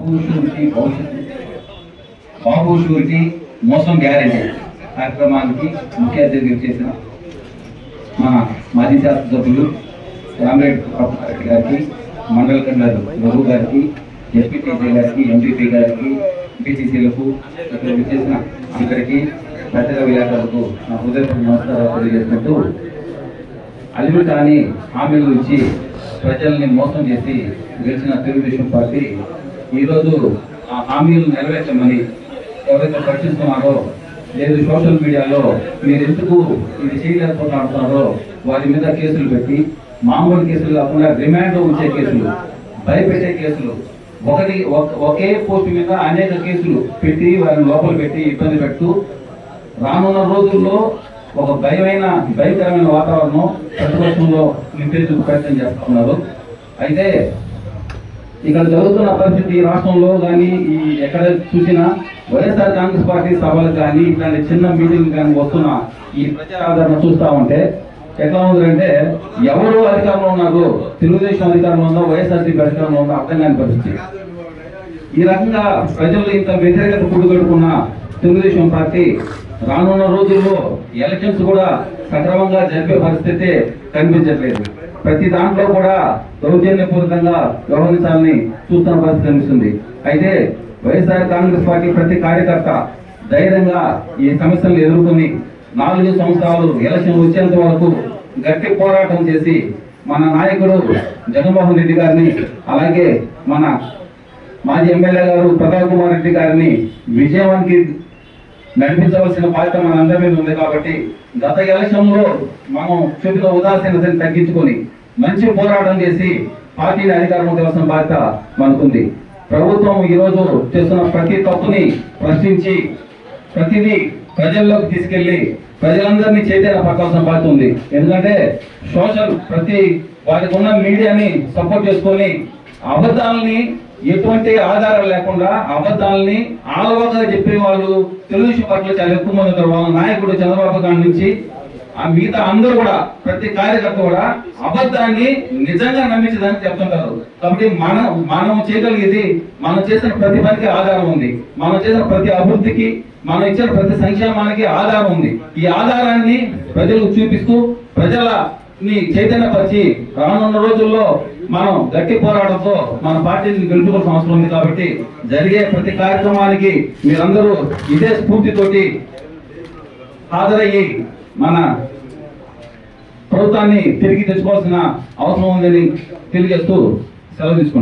బాబు surety భవిష్యత్తు బాబు surety మోసం guarantee. కార్యక్రమానికి ముఖ్య అతిథిగా చేసిన మా మాజీ శాసనసభ్యులు రామరెడ్డి ప్రభాకర్ గారికి మండల కన్వీనర్ రఘు గారికి ఎస్పీటీసీ గారికి ఎంపీపీ గారికి ఎంపీటీసీలకు ఇక్కడ చేసిన అందరికీ పత్రికా విలేకరులకు నా హృదయపూర్వక నమస్కారాలు తెలియజేసుకుంటూ అలిమి కాని హామీలు ఇచ్చి ప్రజల్ని మోసం చేసి గెలిచిన తెలుగుదేశం పార్టీ ఈరోజు ఆ హామీలు నెరవేర్చమని ఎవరైతే ప్రశ్నిస్తున్నారో లేదు సోషల్ మీడియాలో మీరు ఎందుకు ఇది చేయలేకపోతున్నారో వారి మీద కేసులు పెట్టి మామూలు కేసులు కాకుండా రిమాండ్ ఉంచే కేసులు భయపెట్టే కేసులు ఒకటి ఒక- ఒకే పోస్ట్ మీద అనేక కేసులు పెట్టి వారిని లోపల పెట్టి ఇబ్బంది పెడుతూ రానున్న రోజుల్లో ఒక భయమైన భయంకరమైన వాతావరణం ప్రతిపక్షంలో నింపేందుకు ప్రయత్నం చేస్తున్నారు అయితే ఇక్కడ జరుగుతున్న పరిస్థితి రాష్ట్రంలో కానీ ఈ ఎక్కడ చూసినా వైఎస్ఆర్ కాంగ్రెస్ పార్టీ సభలు కానీ ఇట్లాంటి చిన్న మీటింగ్ కానీ వస్తున్న ఈ ప్రజాదరణ చూస్తా ఉంటే ఎట్లా ఉందంటే ఎవరు అధికారంలో ఉన్నారు తెలుగుదేశం అధికారంలో ఉందో వైఎస్ఆర్సీపీ అధికారంలో ఉందో అర్థం కాని పరిస్థితి. ఈ రకంగా ప్రజలు ఇంత వ్యతిరేకత కూడుగడుకున్న తెలుగుదేశం పార్టీ రానున్న రోజుల్లో ఎలక్షన్స్ కూడా సక్రమంగా జరిపే పరిస్థితి కనిపించట్లేదు. ప్రతి దాంట్లో కూడా దౌర్జన్యపూరితంగా వ్యవహరించాలని చూస్తున్న పరిస్థితి కనిపిస్తుంది. అయితే వైఎస్ఆర్ కాంగ్రెస్ పార్టీ ప్రతి కార్యకర్త ధైర్యంగా ఈ సమస్యలను ఎదుర్కొని నాలుగు సంవత్సరాలు ఎలక్షన్ వచ్చేంత వరకు గట్టి పోరాటం చేసి మన నాయకుడు జగన్మోహన్ రెడ్డి గారిని అలాగే మన మాజీ ఎమ్మెల్యే గారు ప్రతాప్ కుమార్ రెడ్డి గారిని విజయానికి నడిపించవలసిన బాధ్యత మనందరి మీద ఉంది కాబట్టి గత ఎలక్షన్లో మనం చూపిన ఉదాసీనతని తగ్గించుకొని మంచి పోరాటం చేసి పార్టీని అధికారం తెలసిన బాధ్యత మనకుంది. ప్రభుత్వం ఈ రోజు చేస్తున్న ప్రతి తప్పుని ప్రశ్నించి ప్రతిదీ ప్రజల్లోకి తీసుకెళ్ళి ప్రజలందరినీ చైతన్య పట్టాల్సిన బాధ్యత ఉంది. ఎందుకంటే సోషల్ ప్రతి వారికి ఉన్న మీడియాని సపోర్ట్ చేసుకొని అబద్ధాలని ఎటువంటి ఆధారం లేకుండా అబద్ధాలని ఆలవగా చెప్పే వాళ్ళు తెలుగుదేశం పార్టీలో చాలా ఎక్కువ మంది ఉన్నారు వాళ్ళ నాయకుడు చంద్రబాబు గారి నుంచి ఆ మిగతా అందరూ కూడా ప్రతి కార్యకర్త కూడా అబద్ధాన్ని నిజంగా నమ్మించదని చెప్తుంటారు. కాబట్టి మన మనం చేయగలిగేది మనం చేసిన ప్రతి పనికి ఆధారం ఉంది. మనం చేసిన ప్రతి అభివృద్ధికి మనం ఇచ్చిన ప్రతి సంక్షేమానికి ఆధారం ఉంది. ఈ ఆధారాన్ని ప్రజలకు చూపిస్తూ ప్రజల ని చైతన్యపరిచి రానున్న రోజుల్లో మనం గట్టి పోరాటంతో మన పార్టీని గెలుపుకోవాల్సిన అవసరం ఉంది కాబట్టి జరిగే ప్రతి కార్యక్రమానికి మీరందరూ ఇదే స్ఫూర్తితోటి హాజరయ్యి మన ప్రభుత్వాన్ని తిరిగి తెచ్చుకోవాల్సిన అవసరం ఉందని తెలియజేస్తూ సెలవు తీసుకుంటాం